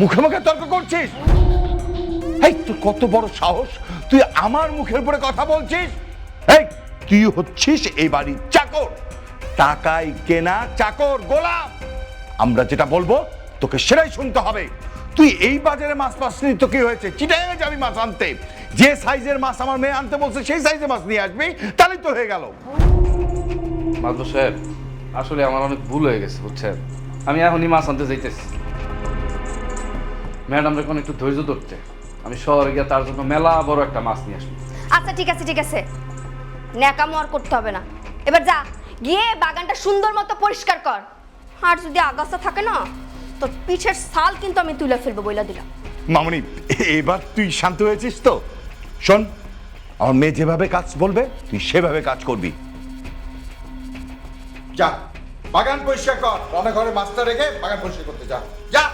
মুখে মুখে তর্ক করছিস? এই তোর কত বড় সাহস? তুই আমার মুখের উপরে কথা বলছিস? এই তুই হচ্ছিস এই বাড়ির চাকর। টাকায় কেনা চাকর গোলাম আমরা যেটা বলব, তোকে সেটাই শুনতে হবে। তুই এই বাজারে মাছ পাসনি তো কি হয়েছে? চিটাই যাবি মাছ আনতে। যে সাইজের মাছ আমার মেয়ে আনতে বলছে, সেই সাইজের মাছ নিয়ে আসবি। তাহলেই তো হয়ে গেল। মাদব সাহেব আসলে আমার অনেক ভুল হয়ে গেছে, বুঝছেন? আমি এখনই মাছ আনতে যাইতেছি। ম্যাডাম এখন একটু ধৈর্য ধরতে। আমি শহরে গিয়ে তার জন্য মেলা বড় একটা মাছ নিয়ে আসব। আচ্ছা ঠিক আছে ঠিক আছে। ন্যাকামো আর করতে হবে না। এবার যা গিয়ে বাগানটা সুন্দর মতো পরিষ্কার কর। আর যদি আগাছা থাকে না তোর পিঠের ছাল কিন্তু আমি তুলে ফেলব বইলা দিলাম মামনি এবার তুই শান্ত হয়েছিস তো? শোন আমার মেয়ে যেভাবে কাজ বলবে তুই সেভাবে কাজ করবি। যা বাগান পরিষ্কার কর। রান্নাঘরে মাছটা রেখে বাগান পরিষ্কার করতে যা। যা।